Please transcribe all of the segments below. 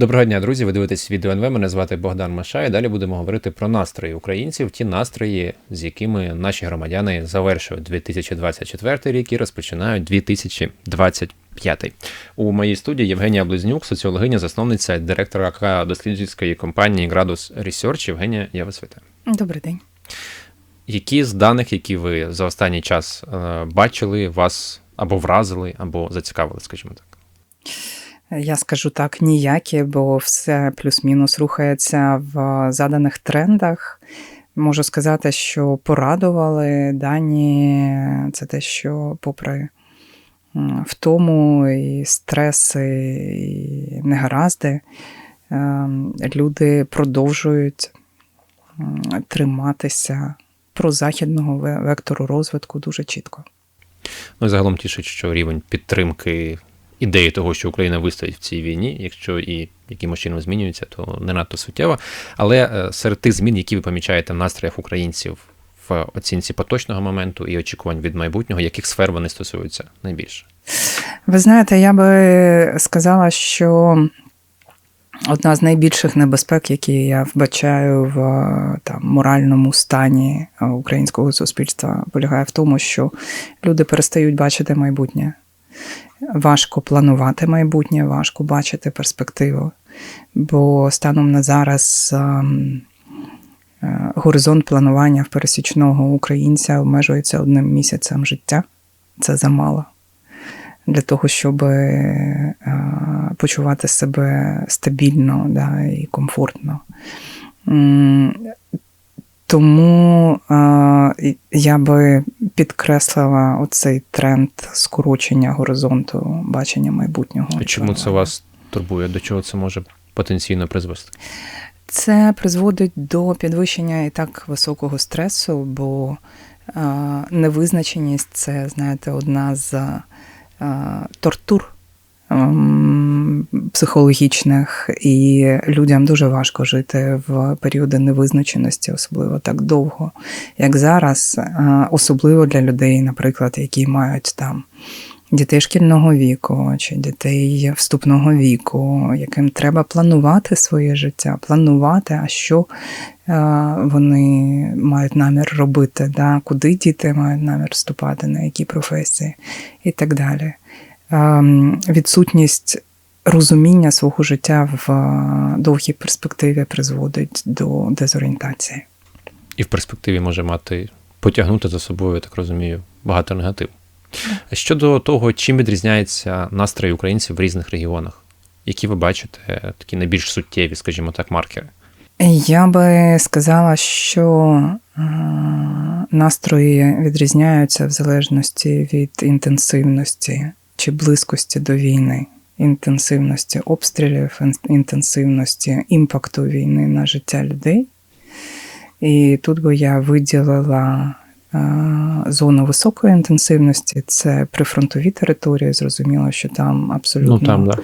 Доброго дня, друзі. Ви дивитесь відео НВ. Мене звати Богдан Маша. І далі будемо говорити про настрої українців, ті настрої, з якими наші громадяни завершують 2024 рік і розпочинають 2025. У моїй студії Євгенія Близнюк, соціологиня, засновниця директорка дослідницької компанії Градус Research. Євгенія, я вас вітаю. Добрий день. Які з даних, які ви за останній час е, бачили, вас або вразили, або зацікавили, скажімо так? Я скажу так, ніякі, бо все плюс-мінус рухається в заданих трендах. Можу сказати, що порадували дані. Це те, що, попри втому і стреси, і негаразди, люди продовжують триматися прозахідного вектору розвитку дуже чітко. Ну загалом тішить, що рівень підтримки ідеї того, що Україна вистоїть в цій війні, якщо і якимось чином змінюється, то не надто суттєво. Але е, серед тих змін, які ви помічаєте в настроях українців в оцінці поточного моменту і очікувань від майбутнього, яких сфер вони стосуються найбільше? Ви знаєте, я би сказала, що. Одна з найбільших небезпек, які я вбачаю в там моральному стані українського суспільства, полягає в тому, що люди перестають бачити майбутнє важко планувати майбутнє, важко бачити перспективу. Бо станом на зараз ем, е, горизонт планування в пересічного українця обмежується одним місяцем життя. Це замало. Для того, щоб е, почувати себе стабільно да, і комфортно. Тому е, я би підкреслила оцей тренд скорочення горизонту бачення майбутнього. А Чому це вас турбує? До чого це може потенційно призвести? Це призводить до підвищення і так високого стресу, бо е, невизначеність це, знаєте, одна з е, тортур. Ем, психологічних, і людям дуже важко жити в періоди невизначеності, особливо так довго, як зараз, е, особливо для людей, наприклад, які мають там. Дітей шкільного віку чи дітей вступного віку, яким треба планувати своє життя, планувати, а що е, вони мають намір робити, да, куди діти мають намір вступати, на які професії і так далі. Ем, відсутність розуміння свого життя в е, довгій перспективі призводить до дезорієнтації. І в перспективі може мати потягнути за собою, я так розумію, багато негативу. Щодо того, чим відрізняється настрої українців в різних регіонах, які ви бачите такі найбільш суттєві, скажімо так, маркери? Я би сказала, що е, настрої відрізняються в залежності від інтенсивності чи близькості до війни, інтенсивності обстрілів, інтенсивності імпакту війни на життя людей. І тут би я виділила зону високої інтенсивності, це прифронтові території. Зрозуміло, що там абсолютно ну, там, да.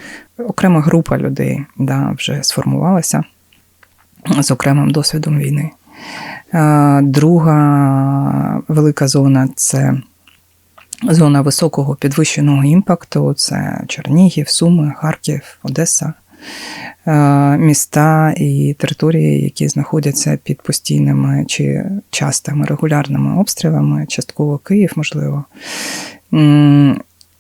окрема група людей да, вже сформувалася з окремим досвідом війни. Друга велика зона це Зона високого підвищеного імпакту це Чернігів, Суми, Харків, Одеса, е, міста і території, які знаходяться під постійними чи частими регулярними обстрілами, частково Київ, можливо.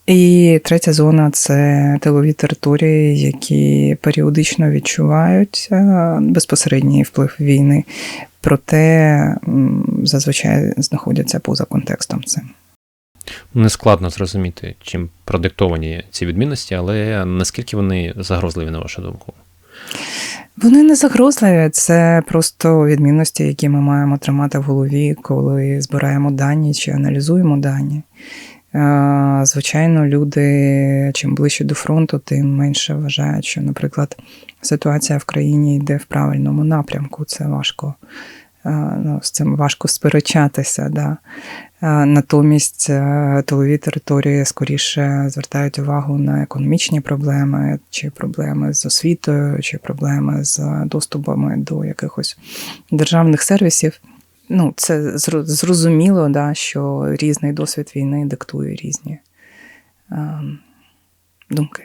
І третя зона це тилові території, які періодично відчувають е, безпосередній вплив війни, проте зазвичай знаходяться поза контекстом цим. Нескладно зрозуміти, чим продиктовані ці відмінності, але наскільки вони загрозливі, на вашу думку? Вони не загрозливі, це просто відмінності, які ми маємо тримати в голові, коли збираємо дані чи аналізуємо дані. Звичайно, люди чим ближче до фронту, тим менше вважають, що, наприклад, ситуація в країні йде в правильному напрямку. Це важко ну, з цим важко сперечатися. Да. Натомість е, тилові території скоріше звертають увагу на економічні проблеми, чи проблеми з освітою, чи проблеми з доступами до якихось державних сервісів. Ну, Це зрозуміло, да, що різний досвід війни диктує різні е, думки.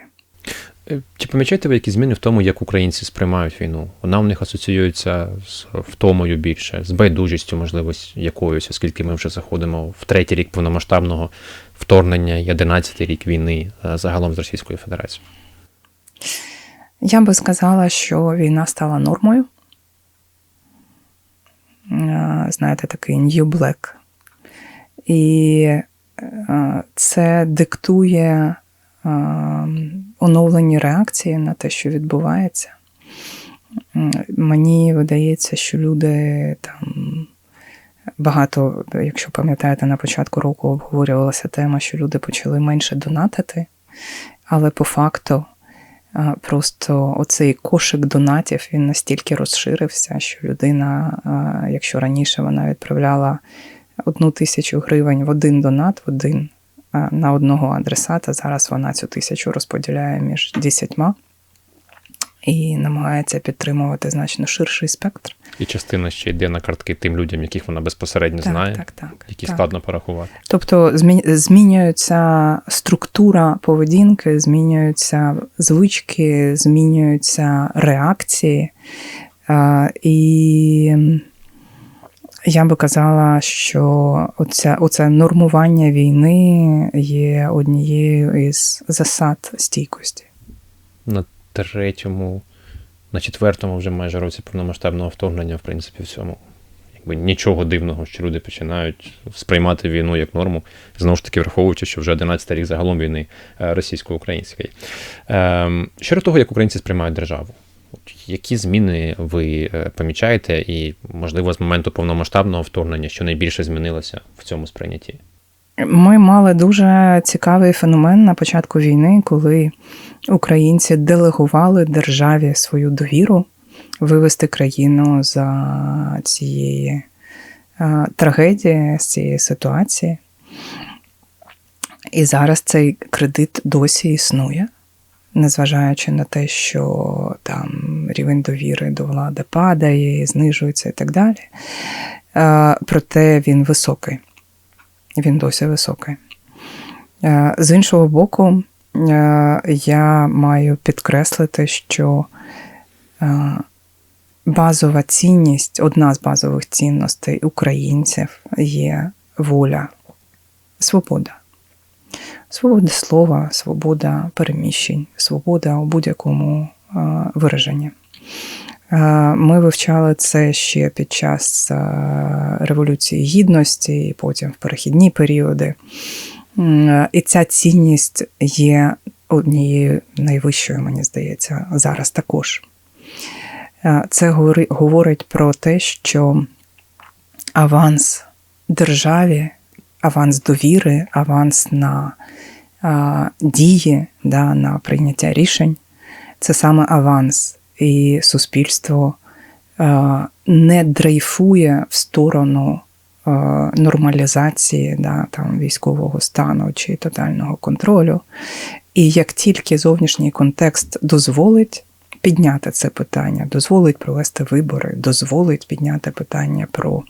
Е, Чи помічаєте ви якісь зміни в тому, як українці сприймають війну? Вона в них асоціюється з втомою більше, з байдужістю, можливо, якоюсь, оскільки ми вже заходимо в третій рік повномасштабного вторгнення і одинадцятий рік війни е, загалом з Російською Федерацією. Я би сказала, що війна стала нормою. Е, Знаєте, такий New Black. І це диктує е, оновлені реакції на те, що відбувається. Мені видається, що люди там багато, якщо пам'ятаєте, на початку року обговорювалася тема, що люди почали менше донатити, але по факту Просто оцей кошик донатів він настільки розширився, що людина, якщо раніше вона відправляла одну тисячу гривень в один донат, в один на одного адресата, зараз вона цю тисячу розподіляє між десятьма і намагається підтримувати значно ширший спектр. І частина ще йде на картки тим людям, яких вона безпосередньо Так, знає, так, так, які так. складно порахувати. Тобто змі- змінюється структура поведінки, змінюються звички, змінюються реакції. Е, І я би казала, що оця, оце нормування війни є однією із засад стійкості. На третьому, на четвертому вже майже році повномасштабного вторгнення, в принципі, в цьому. Якби нічого дивного, що люди починають сприймати війну як норму, знову ж таки, враховуючи, що вже 11 рік загалом війни е, російсько-української. Ем, Щодо того, як українці сприймають державу, які зміни ви е, помічаєте, і, можливо, з моменту повномасштабного вторгнення, що найбільше змінилося в цьому сприйнятті? Ми мали дуже цікавий феномен на початку війни, коли українці делегували державі свою довіру вивести країну за цієї е, трагедії, з цієї ситуації. І зараз цей кредит досі існує, незважаючи на те, що там рівень довіри до влади падає, знижується і так далі. Проте він високий він досі високий. З іншого боку, я маю підкреслити, що базова цінність, одна з базових цінностей українців є воля, свобода. Свобода слова, свобода переміщень, свобода у будь-якому вираженні. Ми вивчали це ще під час Революції Гідності, і потім в перехідні періоди. І ця цінність є однією найвищою, мені здається, зараз також. Це говорить про те, що аванс державі, аванс довіри, аванс на е, дії, да, на прийняття рішень це саме аванс і суспільство е, не дрейфує в сторону е, нормалізації да, там, військового стану чи тотального контролю. І як тільки зовнішній контекст дозволить підняти це питання, дозволить провести вибори, дозволить підняти питання про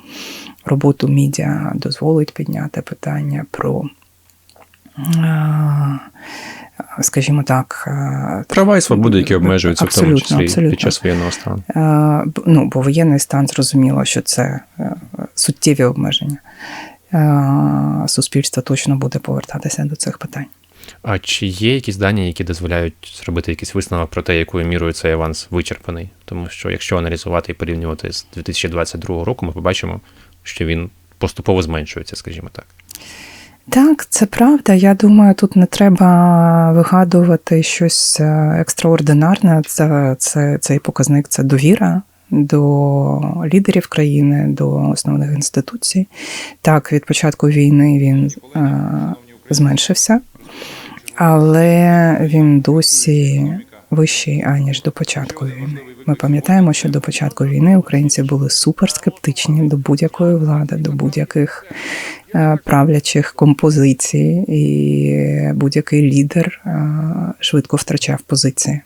роботу медіа, дозволить підняти питання про. е, Скажімо так, е, Права і свободи, які обмежуються в тому числі абсолютно. під час воєнного стану. Е, ну, бо воєнний стан зрозуміло, що це суттєві обмеження. Суспільство точно буде повертатися до цих питань. А чи є якісь дані, які дозволяють зробити якийсь висновок про те, якою мірою цей аванс вичерпаний? Тому що якщо аналізувати і порівнювати з 2022 року, ми побачимо, що він поступово зменшується, скажімо так. Так, це правда. Я думаю, тут не треба вигадувати щось е, екстраординарне. Це, це, цей показник це довіра до лідерів країни, до основних інституцій. Так, від початку війни він е, зменшився, але він досі вищий, аніж до початку війни. Ми пам'ятаємо, що до початку війни українці були суперскептичні до будь-якої влади, до будь-яких е, правлячих композицій, і будь-який лідер е, швидко втрачав позиції.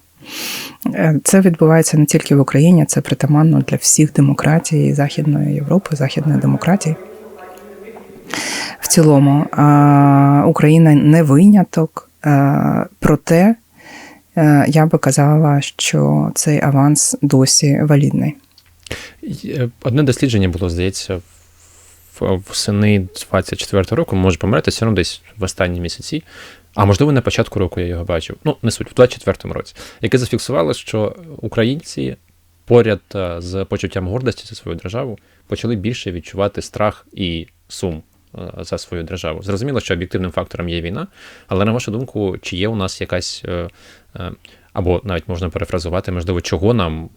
Е, Це відбувається не тільки в Україні, це притаманно для всіх демократій Західної Європи, західної демократії. В цілому, Україна не виняток, проте я би казала, що цей аванс досі валідний. Е, Одне дослідження було, здається, восени 24 року, може померти, все одно десь в останні місяці. А можливо, на початку року я його бачив. Ну, не суть, в 24-му році, яке зафіксувало, що українці поряд е, з почуттям гордості за свою державу почали більше відчувати страх і сум е, за свою державу. Зрозуміло, що об'єктивним фактором є війна, але на вашу думку, чи є у нас якась, е, е, або навіть можна перефразувати, можливо, чого нам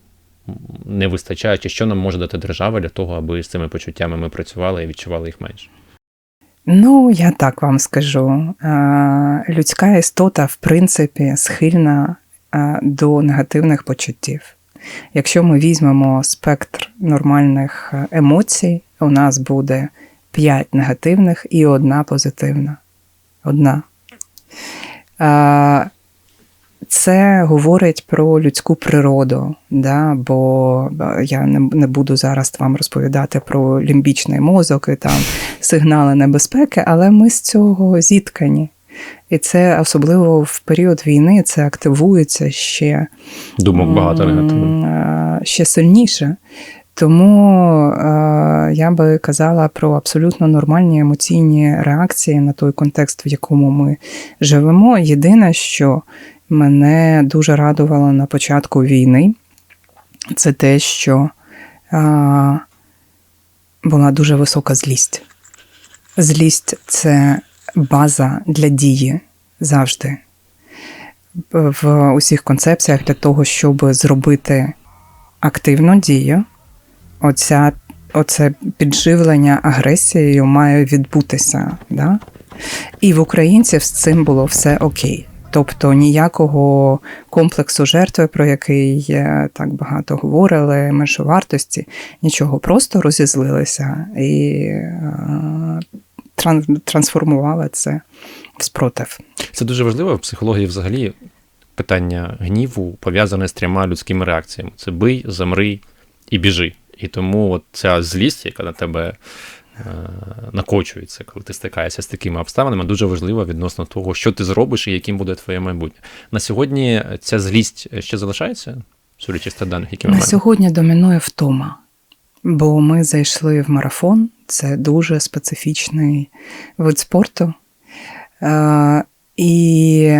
не вистачає, чи що нам може дати держава для того, аби з цими почуттями ми працювали і відчували їх менше? Ну, я так вам скажу. Е, Людська істота, в принципі, схильна е, до негативних почуттів. Якщо ми візьмемо спектр нормальних е, емоцій, у нас буде 5 негативних і одна позитивна. Одна. Це говорить про людську природу, да? бо е, я не, не буду зараз вам розповідати про лімбічний мозок і там сигнали небезпеки, але ми з цього зіткані. І це особливо в період війни це активується ще, Думок багато негативних. е, ще сильніше. Тому е, я би казала про абсолютно нормальні емоційні реакції на той контекст, в якому ми живемо. Єдине, що мене дуже радувало на початку війни, це те, що е, була дуже висока злість. Злість це база для дії завжди. В усіх концепціях для того, щоб зробити активну дію, оця, оце підживлення агресією має відбутися. Да? І в українців з цим було все окей. Тобто ніякого комплексу жертви, про який е, так багато говорили, меншовартості, нічого, просто розізлилися і е, трансформували це в спротив. Це дуже важливо в психології взагалі. Питання гніву пов'язане з трьома людськими реакціями: це бий, замри і біжи. І тому от ця злість, яка на тебе е, накочується, коли ти стикаєшся з такими обставинами, дуже важлива відносно того, що ти зробиш і яким буде твоє майбутнє. На сьогодні ця злість ще залишається, судячи з тих даних, які ми На маємо? сьогодні домінує втома, бо ми зайшли в марафон, це дуже специфічний вид спорту. Е, І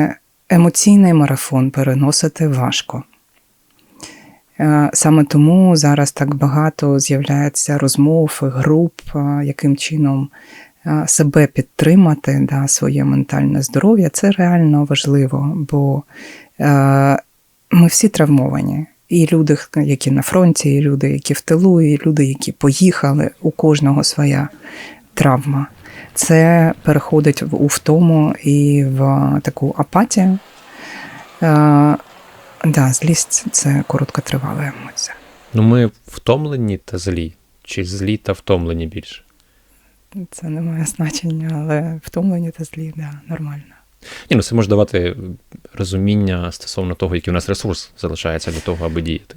емоційний марафон переносити важко. Е, Саме тому зараз так багато з'являється розмов, груп, е, яким чином е, себе підтримати, да, своє ментальне здоров'я. Це реально важливо, бо ми всі травмовані. І люди, які на фронті, і люди, які в тилу, і люди, які поїхали, у кожного своя травма. Це переходить у втому і в таку апатію. Да, злість це короткотривала емоція. Ну, ми втомлені та злі, чи злі та втомлені більше? Це не має значення, але втомлені та злі, да, нормально. Ні, ну це може давати розуміння стосовно того, який у нас ресурс залишається для того, аби діяти.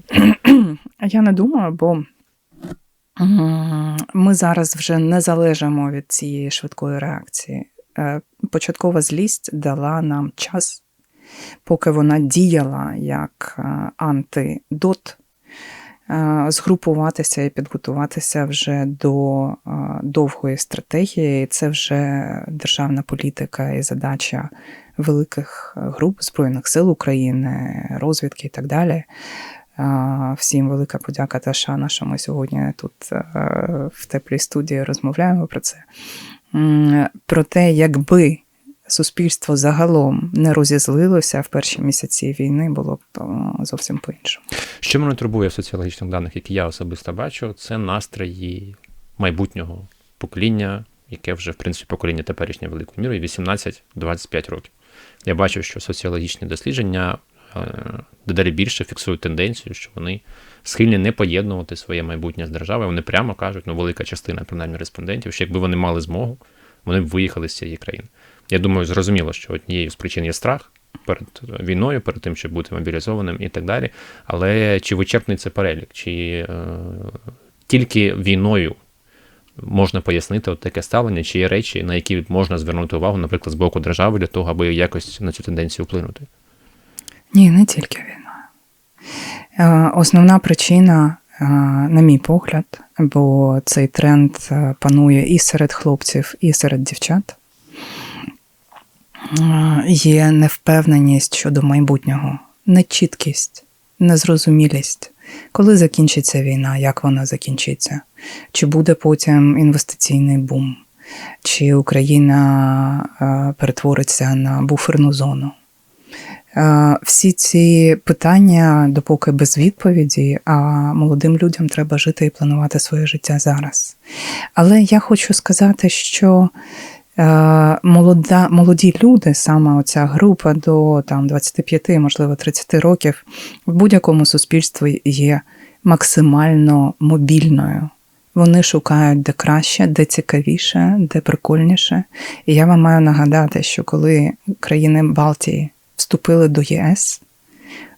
Я не думаю, бо ми зараз вже не залежимо від цієї швидкої реакції. Е, Початкова злість дала нам час, поки вона діяла як е, антидот, е, згрупуватися і підготуватися вже до е, довгої стратегії. Це вже державна політика і задача великих груп Збройних сил України, розвідки і так далі. Всім велика подяка та шана, що ми сьогодні тут в теплій студії розмовляємо про це. Про те, якби суспільство загалом не розізлилося в перші місяці війни, було б зовсім по-іншому. Що мене турбує в соціологічних даних, які я особисто бачу, це настрої майбутнього покоління, яке вже, в принципі, покоління теперішнє великою мірою 18-25 років. Я бачу, що соціологічні дослідження е, дедалі більше фіксують тенденцію, що вони схильні не поєднувати своє майбутнє з державою. Вони прямо кажуть, ну, велика частина принаймні респондентів, що якби вони мали змогу, вони б виїхали з цієї країни. Я думаю, зрозуміло, що однією з причин є страх перед війною, перед тим, щоб бути мобілізованим і так далі. Але чи вичерпний це перелік? Чи е, тільки війною можна пояснити от таке ставлення, чи є речі, на які можна звернути увагу, наприклад, з боку держави, для того, аби якось на цю тенденцію вплинути? Ні, не тільки війна. Е, Основна причина, е, на мій погляд, бо цей тренд е, панує і серед хлопців, і серед дівчат, є невпевненість щодо майбутнього, нечіткість, незрозумілість. Коли закінчиться війна, як вона закінчиться? Чи буде потім інвестиційний бум? Чи Україна е, перетвориться на буферну зону? Е, Всі ці питання допоки без відповіді, а молодим людям треба жити і планувати своє життя зараз. Але я хочу сказати, що молода, молоді люди, саме оця група до там, 25, можливо, 30 років, в будь-якому суспільстві є максимально мобільною. Вони шукають де краще, де цікавіше, де прикольніше. І я вам маю нагадати, що коли країни Балтії вступили до ЄС,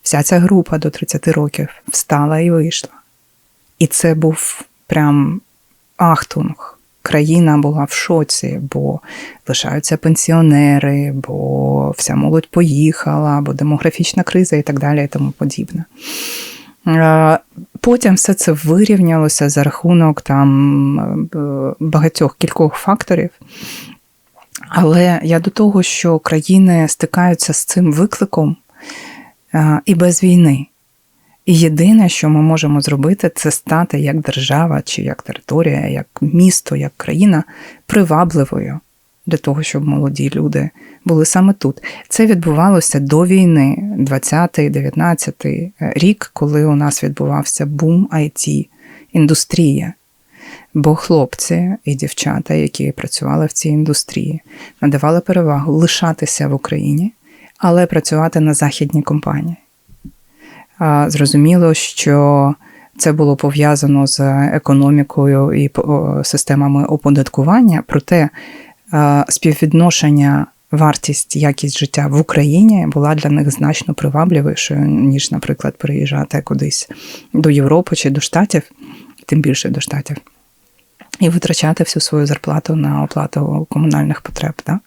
вся ця група до 30 років встала і вийшла. І це був прям ахтунг. Країна була в шоці, бо лишаються пенсіонери, бо вся молодь поїхала, бо демографічна криза і так далі, і тому подібне. Е, Потім все це вирівнялося за рахунок там е, багатьох кількох факторів. Але я до того, що країни стикаються з цим викликом е, і без війни. І єдине, що ми можемо зробити, це стати як держава, чи як територія, як місто, як країна привабливою для того, щоб молоді люди були саме тут. Це відбувалося до війни, 20-19 рік, коли у нас відбувався бум IT, індустрія. Бо хлопці і дівчата, які працювали в цій індустрії, надавали перевагу лишатися в Україні, але працювати на західній компанії. Зрозуміло, що це було пов'язано з економікою і системами оподаткування, проте співвідношення вартість, якість життя в Україні була для них значно привабливішою, ніж, наприклад, переїжджати кудись до Європи чи до Штатів, тим більше до Штатів, і витрачати всю свою зарплату на оплату комунальних потреб. Так?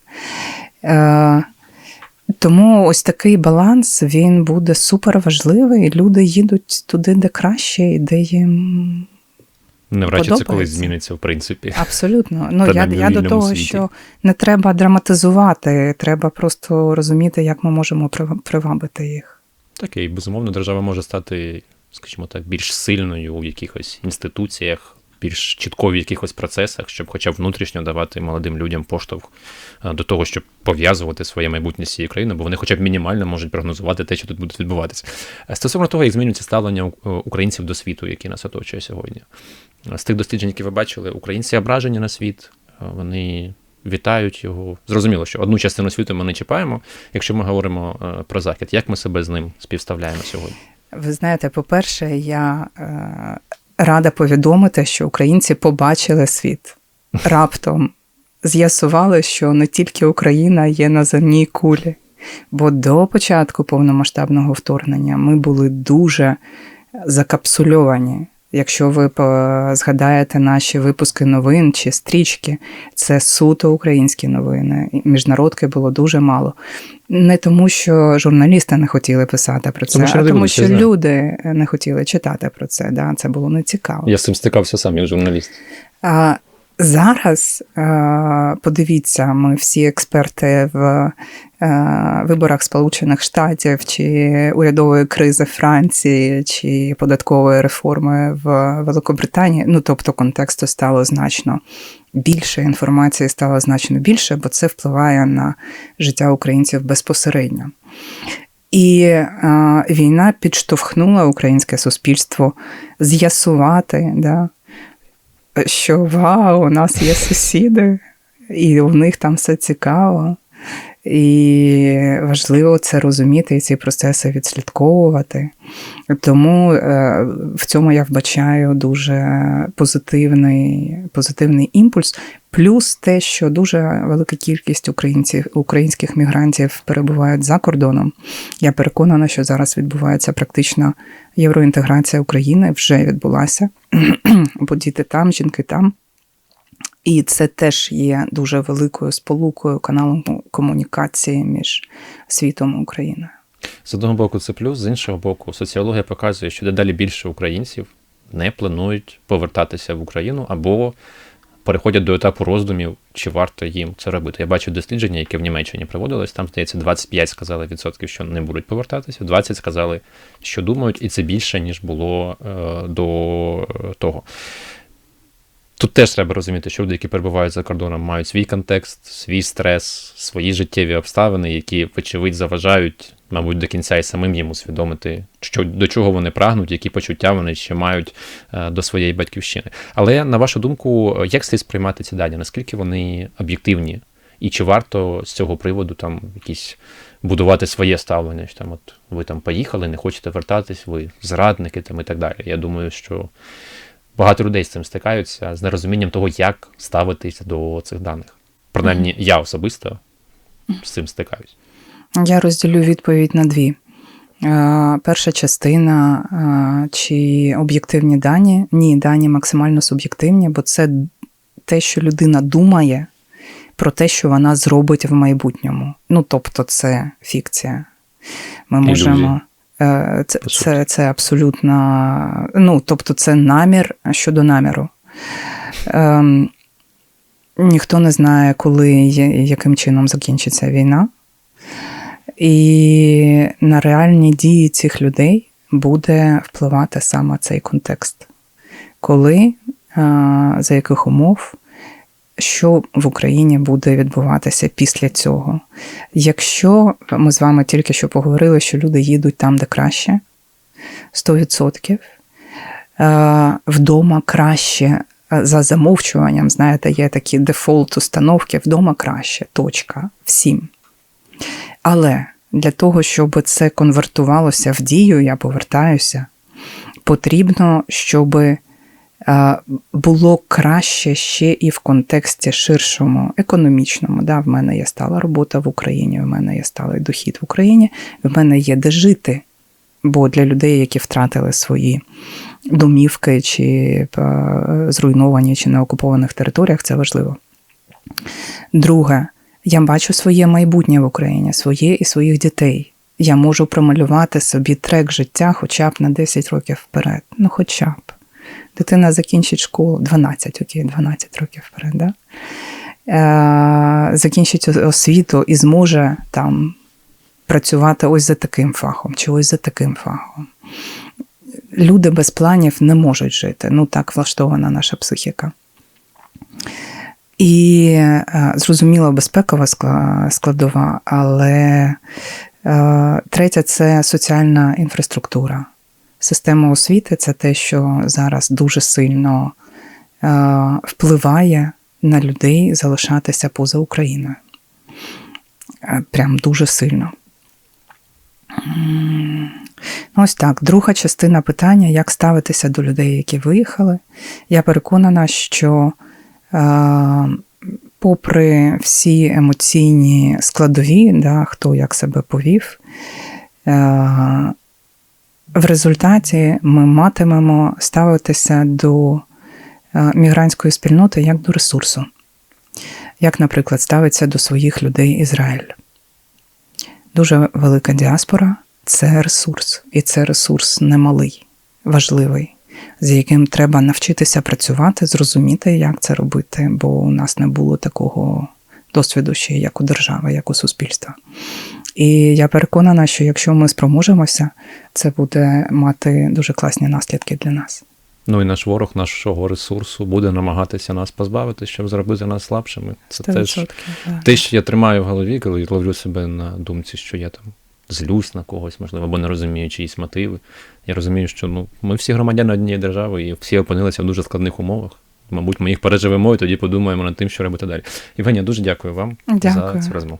Тому ось такий баланс він буде супер важливий. Люди їдуть туди, де краще, і де їм Навряд чи це колись зміниться, в принципі. абсолютно. Ну Та я, я до того, світі. що не треба драматизувати, треба просто розуміти, як ми можемо прив- привабити їх. Так, і безумовно, держава може стати, скажімо так, більш сильною у якихось інституціях, більш чітко в якихось процесах, щоб хоча б внутрішньо давати молодим людям поштовх до того, щоб пов'язувати своє майбутнє з цією країною, бо вони хоча б мінімально можуть прогнозувати те, що тут буде відбуватися. Е, Стосовно того, як змінюється ставлення е, українців до світу, який нас оточує сьогодні. З тих досліджень, які ви бачили, українці ображені на світ, е, вони вітають його. Зрозуміло, що одну частину світу ми не чіпаємо, якщо ми говоримо е, про захід. Як ми себе з ним співставляємо сьогодні? Ви знаєте, по-перше, я е, рада повідомити, що українці побачили світ раптом. З'ясували, що не тільки Україна є на земній кулі, бо до початку повномасштабного вторгнення ми були дуже закапсульовані. Якщо ви згадаєте наші випуски новин чи стрічки, це суто українські новини. Міжнародки було дуже мало. Не тому, що журналісти не хотіли писати про це, Тому що а тому, що знає. люди не хотіли читати про це. Да? Це було нецікаво. Я з цим стикався сам як журналіст. А зараз е, подивіться, ми всі експерти в е, виборах Сполучених Штатів чи урядової кризи Франції, чи податкової реформи в Великобританії. Ну тобто контексту стало значно більше, інформації стало значно більше, бо це впливає на життя українців безпосередньо. І е, війна підштовхнула українське суспільство з'ясувати, да, що вау, у нас є сусіди, і у них там все цікаво. І важливо це розуміти і ці процеси відслідковувати. Тому е, в цьому я вбачаю дуже позитивний, позитивний імпульс. Плюс те, що дуже велика кількість українців, українських мігрантів перебувають за кордоном. Я переконана, що зараз відбувається практична євроінтеграція України, вже відбулася, бо діти там, жінки там. І це теж є дуже великою сполукою каналом комунікації між світом і Україною. З одного боку, це плюс, з іншого боку, соціологія показує, що дедалі більше українців не планують повертатися в Україну або переходять до етапу роздумів, чи варто їм це робити. Я бачу дослідження, яке в Німеччині проводилось. Там, здається, 25 сказали відсотків, що не будуть повертатися, 20 сказали, що думають, і це більше, ніж було е, до того. Тут теж треба розуміти, що люди, які перебувають за кордоном, мають свій контекст, свій стрес, свої життєві обставини, які, вочевидь, заважають, мабуть, до кінця і самим їм усвідомити, що, до чого вони прагнуть, які почуття вони ще мають е, до своєї батьківщини. Але на вашу думку, як слід сприймати ці дані? Наскільки вони об'єктивні? І чи варто з цього приводу там якісь будувати своє ставлення? Що там, от ви там поїхали, не хочете вертатись, ви зрадники там і так далі. Я думаю, що багато людей з цим стикаються з нерозумінням того, як ставитися до цих даних. Принаймні, я особисто з цим стикаюсь. Я розділю відповідь на дві. Е, Перша частина е, чи об'єктивні дані? Ні, дані максимально суб'єктивні, бо це те, що людина думає про те, що вона зробить в майбутньому. Ну, тобто, це фікція. Ми можемо. Е, Це, це, це абсолютно. Ну, тобто, це намір щодо наміру. Ем, ніхто не знає, коли і яким чином закінчиться війна. І на реальні дії цих людей буде впливати саме цей контекст. Коли, е, за яких умов, що в Україні буде відбуватися після цього. Якщо ми з вами тільки що поговорили, що люди їдуть там, де краще, 100%, е, вдома краще е, за замовчуванням, знаєте, є такі дефолт установки, вдома краще, точка, всім. Але для того, щоб це конвертувалося в дію, я повертаюся, потрібно, щоб було краще ще і в контексті ширшому, економічному. Да, в мене є стала робота в Україні, в мене є сталий дохід в Україні, в мене є де жити. Бо для людей, які втратили свої домівки, чи е, зруйновані, чи на окупованих територіях, це важливо. Друге, я бачу своє майбутнє в Україні, своє і своїх дітей. Я можу промалювати собі трек життя хоча б на 10 років вперед. Ну, хоча б. Дитина закінчить школу 12, окей, 12 років вперед. Да? Е, закінчить освіту і зможе там працювати ось за таким фахом, чи ось за таким фахом. Люди без планів не можуть жити. Ну, так влаштована наша психіка. І е, зрозуміло, безпекова складова, але е, третя це соціальна інфраструктура. Система освіти це те, що зараз дуже сильно е, впливає на людей залишатися поза Україною. Е, Прям дуже сильно. Ось так. Друга частина питання: як ставитися до людей, які виїхали. Я переконана, що е, попри всі емоційні складові, да, хто як себе повів, в результаті ми матимемо ставитися до е, мігрантської спільноти як до ресурсу, як, наприклад, ставиться до своїх людей Ізраїль. Дуже велика діаспора це ресурс, і це ресурс немалий, важливий, з яким треба навчитися працювати, зрозуміти, як це робити, бо у нас не було такого досвіду ще як у держави, як у суспільства. І я переконана, що якщо ми спроможемося, це буде мати дуже класні наслідки для нас. Ну і наш ворог нашого ресурсу буде намагатися нас позбавити, щоб зробити нас слабшими. Це теж 100%, да. те, що я тримаю в голові, коли ловлю себе на думці, що я там злюсь на когось, можливо, або не розумію чиїсь мотиви. Я розумію, що ну, ми всі громадяни однієї держави і всі опинилися в дуже складних умовах. Мабуть, ми їх переживемо і тоді подумаємо над тим, що робити далі. Євгенія, дуже дякую вам Дякую. за цю розмову.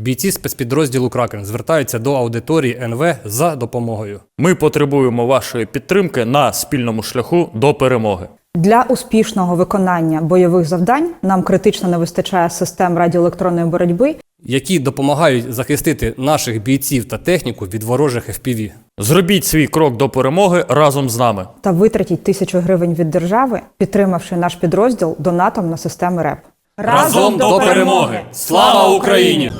Бійці спецпідрозділу Кракен звертаються до аудиторії НВ за допомогою. Ми потребуємо вашої підтримки на спільному шляху до перемоги. Для успішного виконання бойових завдань нам критично не вистачає систем радіоелектронної боротьби які допомагають захистити наших бійців та техніку від ворожих FPV. Зробіть свій крок до перемоги разом з нами. та витратіть тисячу гривень від держави, підтримавши наш підрозділ донатом на системи РЕП. Разом до перемоги! Слава Україні!